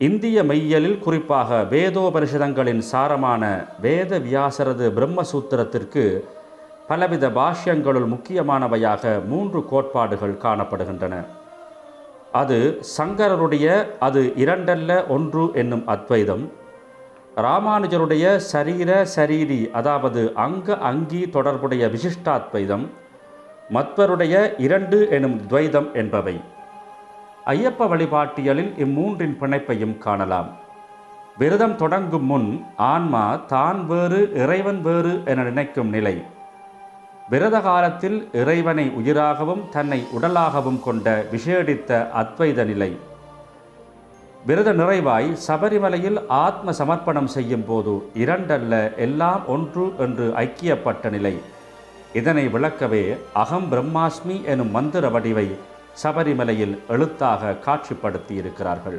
இந்திய மெய்யலில் குறிப்பாக வேதோபனிஷதங்களின் சாரமான வேத வியாசரது பிரம்மசூத்திரத்திற்கு பலவித பாஷ்யங்களுள் முக்கியமானவையாக மூன்று கோட்பாடுகள் காணப்படுகின்றன. அது சங்கரருடைய அது இரண்டல்ல ஒன்று என்னும் அத்வைதம் ராமானுஜருடைய சரீர சரீரி அதாவது அங்க அங்கி தொடர்புடைய விசிஷ்டாத்வைதம் மத்வருடைய இரண்டு எனும் துவைதம் என்பவை. ஐயப்ப வழிபாட்டியலில் இம்மூன்றின் பிணைப்பையும் காணலாம். விரதம் தொடங்கும் முன் ஆன்மா தான் வேறு இறைவன் வேறு என நினைக்கும் நிலை. விரத காலத்தில் இறைவனை உயிராகவும் தன்னை உடலாகவும் கொண்ட விஷேடித்த அத்வைத நிலை. விரத நிறைவாய் சபரிமலையில் ஆத்ம சமர்ப்பணம் செய்யும் போது இரண்டல்ல எல்லாம் ஒன்று என்று ஐக்கியப்பட்ட நிலை. இதனை விளக்கவே அகம் பிரம்மாஸ்மி எனும் மந்திர வடிவை சபரிமலையில் எழுத்தாக காட்சிப்படுத்தி இருக்கிறார்கள்